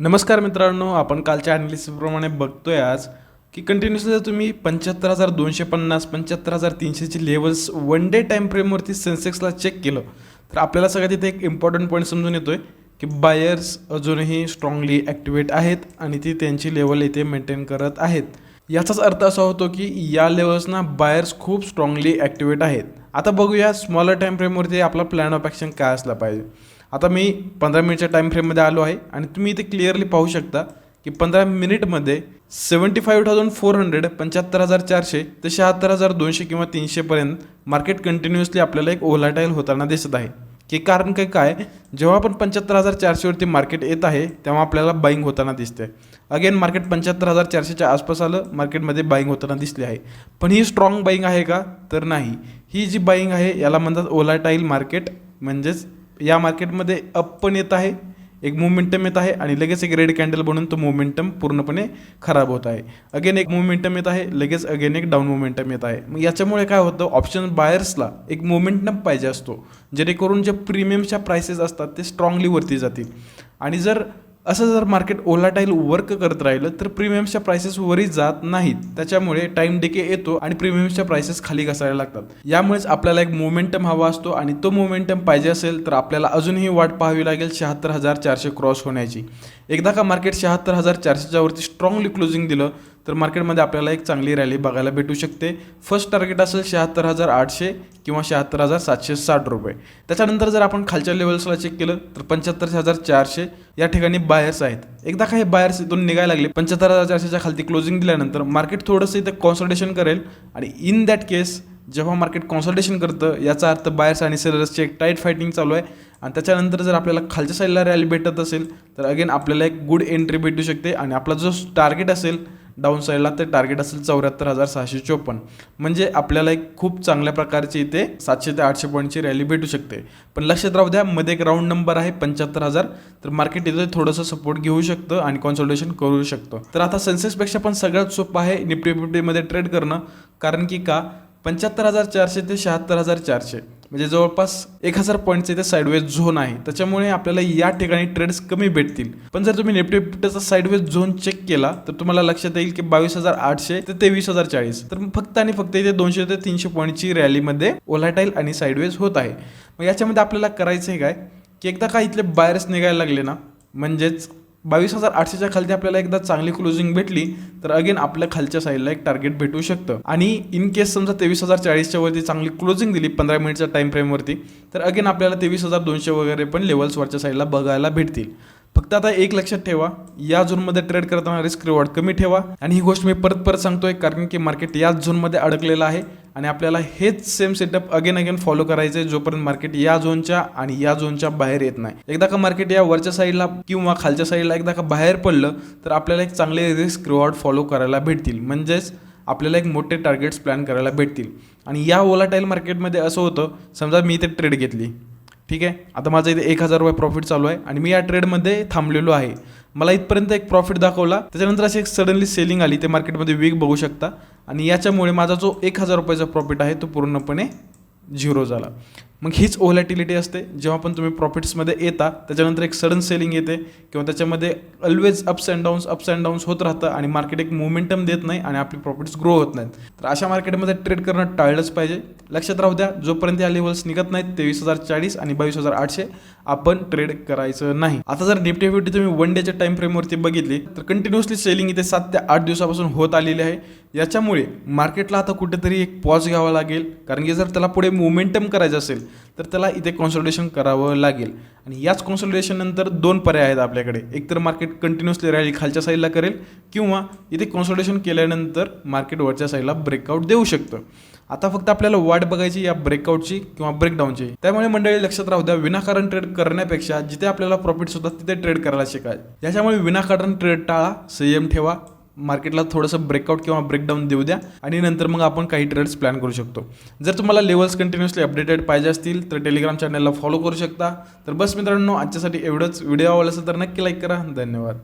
नमस्कार मित्रांनो आपण कालच्या अॅनालिसिसप्रमाणे बघतोय आज की कंटिन्युअसली जर तुम्ही पंच्याहत्तर हजार दोनशे पन्नास पंच्याहत्तर हजार तीनशेची लेवल्स वन डे टाईम फ्रेमवरती सेन्सेक्सला चेक केलं तर आपल्याला सगळ्यात इथे एक इम्पॉर्टंट पॉईंट समजून येतोय की बायर्स अजूनही स्ट्रॉंगली ॲक्टिवेट आहेत आणि ती त्यांची लेवल इथे मेंटेन करत आहेत. याचाच अर्थ असा होतो की या लेवल्सना बायर्स खूप स्ट्रॉंगली ॲक्टिवेट आहेत. आता बघूया स्मॉलर टाईम फ्रेमवरती आपला प्लॅन ऑफ ॲक्शन काय असला पाहिजे. आता मी पंधरा मिनिटच्या टाईम फ्रेममध्ये आलो आहे आणि तुम्ही इथे क्लिअरली पाहू शकता की पंधरा मिनिटमध्ये seventy five thousand four hundred पंच्याहत्तर हजार चारशे ते शहात्तर हजार दोनशे किंवा तीनशेपर्यंत मार्केट कंटिन्युअसली आपल्याला एक ओलाटाईल होताना दिसत आहे. की कारण काय काय? जेव्हा आपण पंच्याहत्तर हजार चारशेवरती मार्केट येत आहे तेव्हा आपल्याला बाईंग होताना दिसते अगेन मार्केट पंच्याहत्तर हजार चारशेच्या आसपास आलं मार्केटमध्ये बाईंग होताना दिसली आहे. पण ही स्ट्रॉंग बाईंग आहे का? तर नाही. ही जी बाईंग आहे याला म्हणतात ओलाटाईल मार्केट म्हणजेच या मार्केटमध्ये अप पण येत आहे एक मोमेंटम येत आहे आणि लगेच एक रेड कॅन्डल बनून तो मोमेंटम पूर्णपणे खराब होत आहे. अगेन एक मोमेंटम येत आहे लगेच अगेन एक डाऊन मोमेंटम येत आहे. मग याच्यामुळे काय होतं ऑप्शन बायर्सला एक मोमेंटम पाहिजे असतो. जेणेकरून जे प्रीमियमच्या प्रायसेस असतात ते स्ट्रॉंगली वरती जातील. आणि जर असं जर मार्केट ओलाटाईल वर्क करत राहिलं तर प्रीमियमच्या प्राइसेस वरी जात नाहीत. त्याच्यामुळे टाइम डिके येतो आणि प्रीमियमच्या प्राइसेस खाली घसायला लागतात. यामुळेच आपल्याला एक मोमेंटम हवा असतो आणि तो मोमेंटम पाहिजे असेल तर आपल्याला अजूनही वाट पाहावी लागेल शहात्तर हजार चारशे क्रॉस होण्याची. एकदा का मार्केट शहात्तर हजार चारशेच्या वरती स्ट्रॉंगली क्लोजिंग दिलं तर मार्केटमध्ये आपल्याला एक चांगली रॅली बघायला भेटू शकते. फर्स्ट टार्गेट असेल शहात्तर हजार आठशे किंवा शहात्तर हजार सातशे साठ रुपये. त्याच्यानंतर जर आपण खालच्या लेवल्सला चेक केलं तर पंच्याहत्तर हजार चारशे या ठिकाणी बायर्स आहेत. एकदा काही बायर्स इथून निघायला लागले पंच्याहत्तर हजार चारशेच्या खालती क्लोजिंग दिल्यानंतर मार्केट थोडंसं इथं कॉन्सल्टेशन करेल. आणि इन दॅट केस जेव्हा मार्केट कॉन्सल्टेशन करतं याचा अर्थ बायर्स आणि सेलर्सची एक टाईट फायटिंग चालू आहे. आणि त्याच्यानंतर जर आपल्याला खालच्या साईडला रॅली भेटत असेल तर अगेन आपल्याला एक गुड एंट्री भेटू शकते. आणि आपला जो टार्गेट असेल डाऊन साईडला ते टार्गेट असेल चौऱ्याहत्तर हजार सहाशे चोपन्न. म्हणजे आपल्याला एक खूप चांगल्या प्रकारची इथे सातशे ते आठशे पॉईंटची रॅली भेटू शकते. पण लक्षात राहू द्या मध्ये एक राऊंड नंबर आहे पंच्याहत्तर हजार. तर मार्केट इथे थोडंसं सपोर्ट घेऊ शकतं आणि कॉन्सल्टेशन करू शकतं. तर आता सेन्सेक्सपेक्षा पण सगळ्यात सोपं आहे निफ्टी फिफ्टीमध्ये ट्रेड करणं. कारण की का? पंच्याहत्तर हजार चारशे ते शहात्तर हजार चारशे. म्हणजे जवळपास एक हजार पॉईंटचा इथे साईडवेज झोन आहे. त्याच्यामुळे आपल्याला या ठिकाणी ट्रेड्स कमी भेटतील. पण जर तुम्ही निफ्टी फिफ्टीचा साईडवेज झोन चेक केला तर तुम्हाला लक्षात येईल की बावीस हजार आठशे ते तेवीस हजार चाळीस. तर फक्त आणि फक्त इथे दोनशे ते तीनशे पॉईंटची रॅलीमध्ये ओलाटाईल आणि साईडवेज होत आहे. मग याच्यामध्ये आपल्याला करायचं आहे काय? की एकदा का इथले बायर्स निघायला लागले ना म्हणजेच बावीस हजार आठशेच्या खालती आपल्याला एकदा चांगली क्लोजिंग भेटली तर अगेन आपल्या खालच्या साईडला एक टार्गेट भेटू शकतं. आणि इन केस समजा तेवीस हजार चाळीसच्या वरती चांगली क्लोजिंग दिली पंधरा मिनिटच्या टाईम फ्रेमवरती तर अगेन आपल्याला तेवीस हजार दोनशे वगैरे पण लेवल्स वरच्या साईडला बघायला भेटतील. फक्त आता एक लक्षात ठेवा या झोनमध्ये ट्रेड करताना रिस्क रिवॉर्ड कमी ठेवा. आणि ही गोष्ट मी परत परत सांगतोय कारण की मार्केट याच झोनमध्ये अडकलेलं आहे. आणि आपल्याला हेच same setup again again follow करायचं आहे जोपर्यंत मार्केट या झोनच्या आणि या झोनच्या बाहेर येत नाही. एकदा का मार्केट या वरच्या साईडला किंवा खालच्या साईडला एकदा का बाहेर पडलं तर आपल्याला एक चांगले रिस्क रिवॉर्ड फॉलो करायला भेटतील. म्हणजेच आपल्याला एक मोठे टार्गेट्स प्लॅन करायला भेटतील. आणि या ओलाटाईल मार्केटमध्ये असं होतं समजा मी इथे ट्रेड घेतली. ठीक आहे? आता माझं इथे एक हजार रुपये प्रॉफिट चालू आहे आणि मी या ट्रेडमध्ये थांबलेलो आहे. मला इथपर्यंत एक प्रॉफिट दाखवला. त्याच्यानंतर अशी एक सडनली सेलिंग आली. ते मार्केटमध्ये वीक बघू शकता. आणि याच्यामुळे माझा जो एक हजार रुपयाचा प्रॉफिट आहे तो पूर्णपणे झिरो झाला. मग हीच ओलॅटिलिटी असते. जेव्हा पण तुम्ही प्रॉफिट्समध्ये येता त्याच्यानंतर एक सडन सेलिंग येते किंवा त्याच्यामध्ये always ups and downs ups and downs होत राहतं आणि मार्केट एक मोमेंटम देत नाही आणि आपली प्रॉफिट्स ग्रो होत नाहीत. तर अशा मार्केटमध्ये ट्रेड करणं टाळलंच पाहिजे. लक्षात राहू द्या जोपर्यंत या लेवल्स निघत नाहीत तेवीस हजार चाळीस आणि बावीस हजार आठशे आपण ट्रेड करायचं नाही. आता जर निफ्टी फिफ्टी तुम्ही वन डेच्या टाइम फ्रेमवरती बघितली तर कंटिन्युअसली सेलिंग इथे सात ते आठ दिवसापासून होत आलेली आहे. याच्यामुळे मार्केटला आता कुठेतरी एक पॉज घ्यावा लागेल. कारण की जर त्याला पुढे मोमेंटम करायचं असेल तर त्याला इथे कॉन्सल्टेशन करावं लागेल. आणि याच कॉन्सल्टेशन नंतर दोन पर्याय आहेत आपल्याकडे. एकतर मार्केट कंटिन्युअसली रॅली खालच्या साईडला करेल किंवा इथे कॉन्सल्टेशन केल्यानंतर मार्केट वरच्या साईडला ब्रेकआउट देऊ शकतं. आता फक्त आपल्याला वाट बघायची या ब्रेकआउटची किंवा ब्रेकडाऊनची त्यामुळे मंडळी लक्षात राहू द्या विनाकारण ट्रेड करण्यापेक्षा जिथे आपल्याला प्रॉफिट होतात तिथे ट्रेड करायला शिकाय याच्यामुळे विनाकारण ट्रेड टाळा संयम ठेवा मार्केटला थोडंसं ब्रेकआउट किंवा ब्रेकडाऊन देऊ द्या. आणि नंतर मग आपण काही ट्रेड्स प्लॅन करू शकतो. जर तुम्हाला लेवल्स कंटिन्युअसली अपडेटेड पाहिजे असतील तर टेलिग्राम चॅनलला फॉलो करू शकता. तर बस मित्रांनो आजच्यासाठी एवढंच. व्हिडिओ आवडला असेल तर नक्की लाईक करा. धन्यवाद.